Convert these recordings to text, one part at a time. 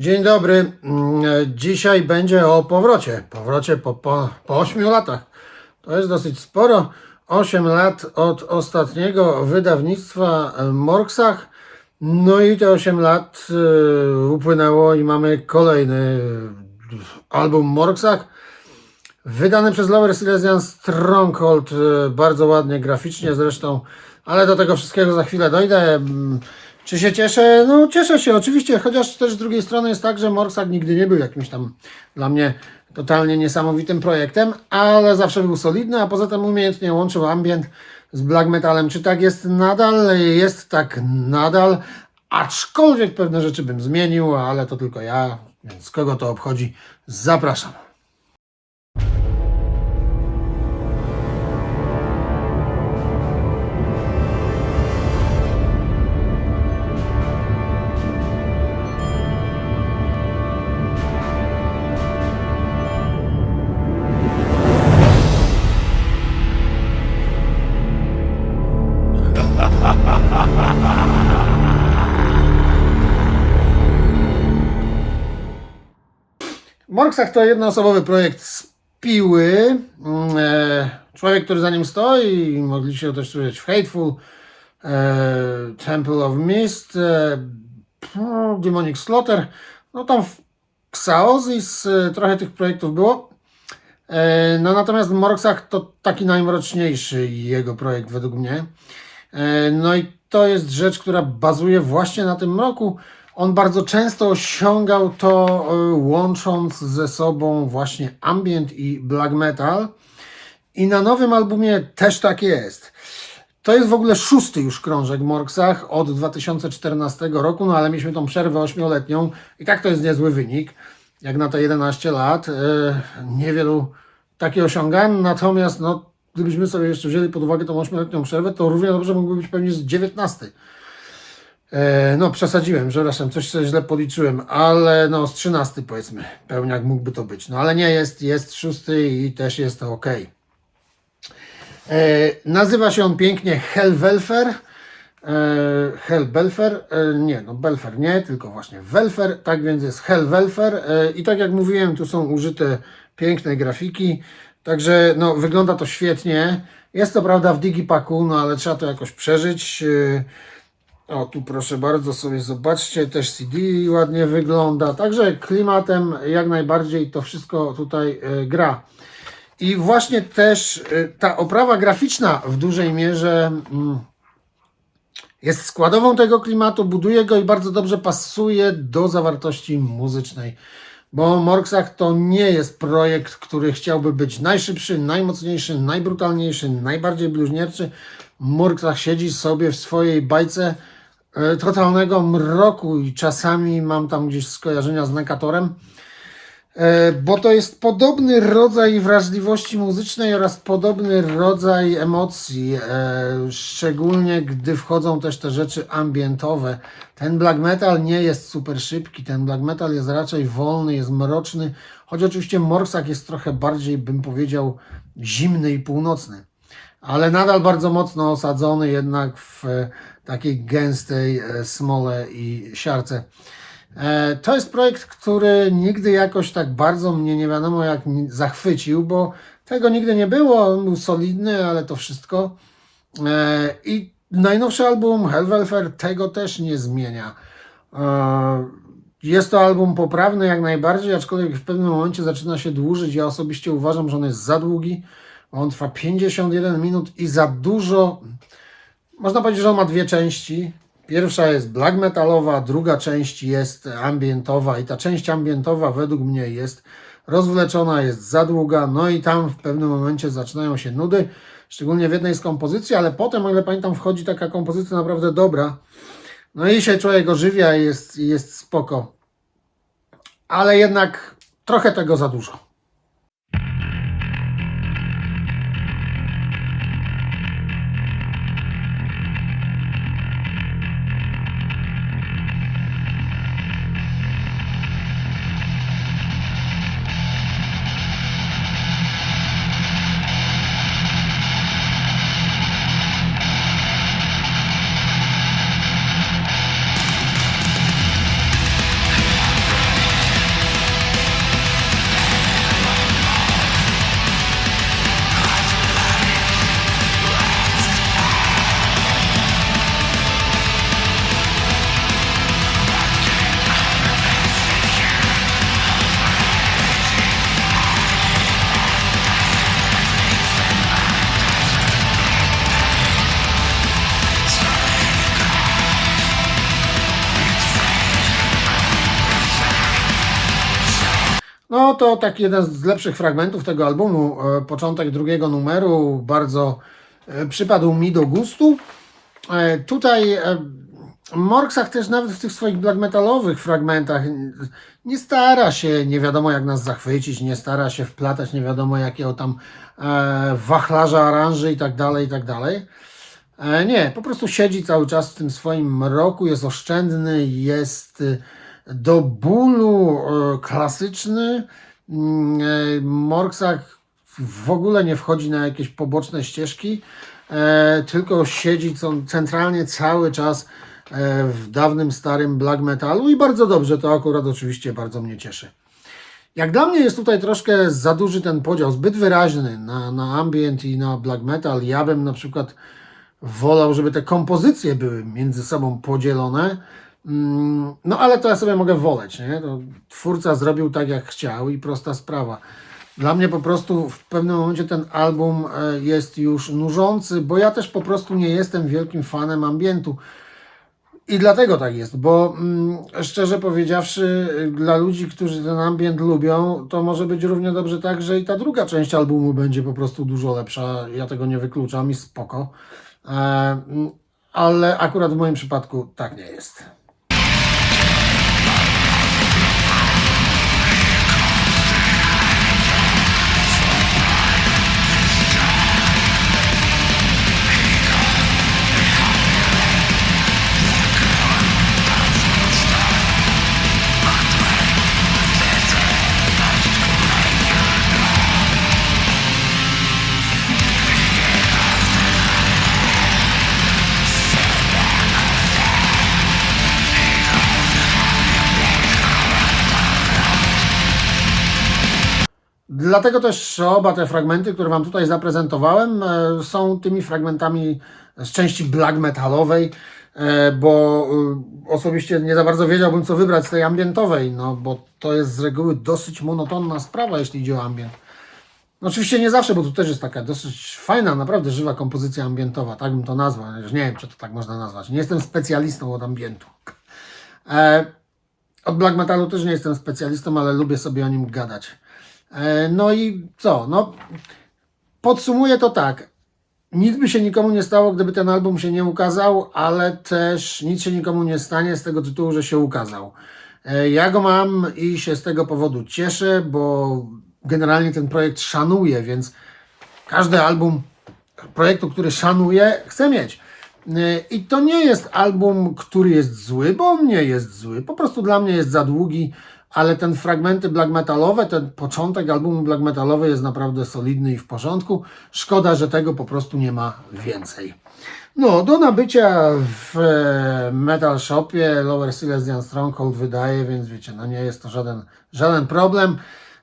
Dzień dobry. Mm, Dzisiaj będzie o powrocie. Powrocie po, po, po 8 latach. To jest dosyć sporo. 8 lat od ostatniego wydawnictwa e, Morksach. No i te 8 lat e, upłynęło i mamy kolejny e, album Morksach. Wydany przez Lower Silesian Stronghold, e, bardzo ładnie graficznie zresztą, ale do tego wszystkiego za chwilę dojdę. Czy się cieszę? No cieszę się oczywiście, chociaż też z drugiej strony jest tak, że Morksak nigdy nie był jakimś tam dla mnie totalnie niesamowitym projektem, ale zawsze był solidny, a poza tym umiejętnie łączył ambient z black metalem. Czy tak jest nadal? Jest tak nadal, aczkolwiek pewne rzeczy bym zmienił, ale to tylko ja, więc kogo to obchodzi? Zapraszam. Morksach to jednoosobowy projekt z Piły. Mm, e, Człowiek, który za nim stoi, mogliście też słyszeć w Hateful, e, Temple of Mist, e, no, Demonic Slaughter. No tam w Xaozis e, trochę tych projektów było. No natomiast Morksach to taki najmroczniejszy jego projekt według mnie. E, No i to jest rzecz, która bazuje właśnie na tym mroku. On bardzo często osiągał to e, łącząc ze sobą właśnie ambient i black metal. I na nowym albumie też tak jest. To jest w ogóle szósty już krążek Morksach od 2014 roku, no ale mieliśmy tą przerwę ośmioletnią i tak to jest niezły wynik, jak na te 11 lat. E, Niewielu takie osiąga, natomiast no, gdybyśmy sobie jeszcze wzięli pod uwagę tą ośmioletnią przerwę, to równie dobrze mógłby być pewnie z 19. E, No, przesadziłem, przepraszam, coś sobie źle policzyłem, ale no z 13 powiedzmy, pełniak mógłby to być. No ale nie jest, jest szósty i też jest to ok. E, nazywa się on pięknie Hellwelfer. E, Hellbelfer, e, nie, no Belfer nie, tylko właśnie Welfer, tak więc jest Hellwelfer e, i tak jak mówiłem, tu są użyte piękne grafiki, także no wygląda to świetnie. Jest to prawda w Digipaku, no ale trzeba to jakoś przeżyć. E, o, tu proszę bardzo sobie zobaczcie, też CD ładnie wygląda. Także klimatem jak najbardziej to wszystko tutaj e, gra. I właśnie też e, ta oprawa graficzna w dużej mierze mm, jest składową tego klimatu, buduje go i bardzo dobrze pasuje do zawartości muzycznej. Bo Morksach to nie jest projekt, który chciałby być najszybszy, najmocniejszy, najbrutalniejszy, najbardziej bluźnierczy. Morksach siedzi sobie w swojej bajce e, totalnego mroku i czasami mam tam gdzieś skojarzenia z Nekatorem. E, Bo to jest podobny rodzaj wrażliwości muzycznej oraz podobny rodzaj emocji, e, szczególnie gdy wchodzą też te rzeczy ambientowe. Ten black metal nie jest super szybki, ten black metal jest raczej wolny, jest mroczny, choć oczywiście Morsak jest trochę bardziej, bym powiedział, zimny i północny, ale nadal bardzo mocno osadzony jednak w e, takiej gęstej smole i siarce. E, To jest projekt, który nigdy jakoś tak bardzo mnie nie wiadomo jak zachwycił, bo tego nigdy nie było. On był solidny, ale to wszystko. E, I najnowszy album Hellwelfer tego też nie zmienia. E, Jest to album poprawny jak najbardziej, aczkolwiek w pewnym momencie zaczyna się dłużyć. Ja osobiście uważam, że on jest za długi. On trwa 51 minut i za dużo można powiedzieć, że on ma dwie części. Pierwsza jest black metalowa, druga część jest ambientowa i ta część ambientowa według mnie jest rozwleczona, jest za długa, no i tam w pewnym momencie zaczynają się nudy, szczególnie w jednej z kompozycji, ale potem, o ile pamiętam, wchodzi taka kompozycja naprawdę dobra. No i się człowiek ożywia i jest, jest spoko. Ale jednak trochę tego za dużo. To taki jeden z lepszych fragmentów tego albumu, e, początek drugiego numeru, bardzo e, przypadł mi do gustu. E, Tutaj Morksach też nawet w tych swoich black metalowych fragmentach nie stara się nie wiadomo jak nas zachwycić, nie stara się wplatać nie wiadomo jakiego tam wachlarza aranży i tak dalej, i tak dalej. Nie, po prostu siedzi cały czas w tym swoim mroku, jest oszczędny, jest do bólu klasyczny. Mm, e, Morksak w ogóle nie wchodzi na jakieś poboczne ścieżki, e, tylko siedzi centralnie cały czas e, w dawnym, starym black metalu i bardzo dobrze, to akurat oczywiście bardzo mnie cieszy. Jak dla mnie jest tutaj troszkę za duży ten podział, zbyt wyraźny na, na ambient i na black metal. Ja bym na przykład wolał, żeby te kompozycje były między sobą podzielone. Mm, No ale to ja sobie mogę woleć, nie? To twórca zrobił tak jak chciał i prosta sprawa. Dla mnie po prostu w pewnym momencie ten album e, jest już nużący, bo ja też po prostu nie jestem wielkim fanem ambientu. I dlatego tak jest, bo mm, szczerze powiedziawszy, y, dla ludzi, którzy ten ambient lubią, to może być równie dobrze tak, że i ta druga część albumu będzie po prostu dużo lepsza. Ja tego nie wykluczam i spoko. E, mm, ale akurat w moim przypadku tak nie jest. Dlatego też oba te fragmenty, które Wam tutaj zaprezentowałem, e, są tymi fragmentami z części black metalowej, e, bo e, osobiście nie za bardzo wiedziałbym, co wybrać z tej ambientowej, no bo to jest z reguły dosyć monotonna sprawa, jeśli idzie o ambient. No Oczywiście nie zawsze, bo tu też jest taka dosyć fajna, naprawdę żywa kompozycja ambientowa, tak bym to nazwał. Nie wiem, czy to tak można nazwać. Nie jestem specjalistą od ambientu. Od black metalu też nie jestem specjalistą, ale lubię sobie o nim gadać. E, no i co? No, podsumuję to tak. Nic by się nikomu nie stało, gdyby ten album się nie ukazał, ale też nic się nikomu nie stanie z tego tytułu, że się ukazał. E, Ja go mam i się z tego powodu cieszę, bo generalnie ten projekt szanuję, więc każdy album projektu, który szanuję, chcę mieć. Yy, I to nie jest album, który jest zły, bo on nie jest zły. Po prostu dla mnie jest za długi, ale ten fragmenty black metalowe, ten początek albumu black metalowy jest naprawdę solidny i w porządku. Szkoda, że tego po prostu nie ma więcej. No, do nabycia w e, Metal Shopie Lower Silesian Stronghold wydaje, więc wiecie, no nie jest to żaden, żaden problem.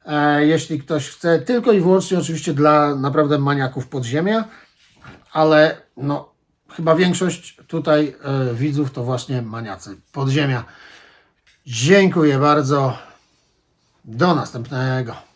E, jeśli ktoś chce, tylko i wyłącznie oczywiście dla naprawdę maniaków podziemia, ale no, chyba większość tutaj e, widzów to właśnie maniacy podziemia. Dziękuję bardzo. Do następnego.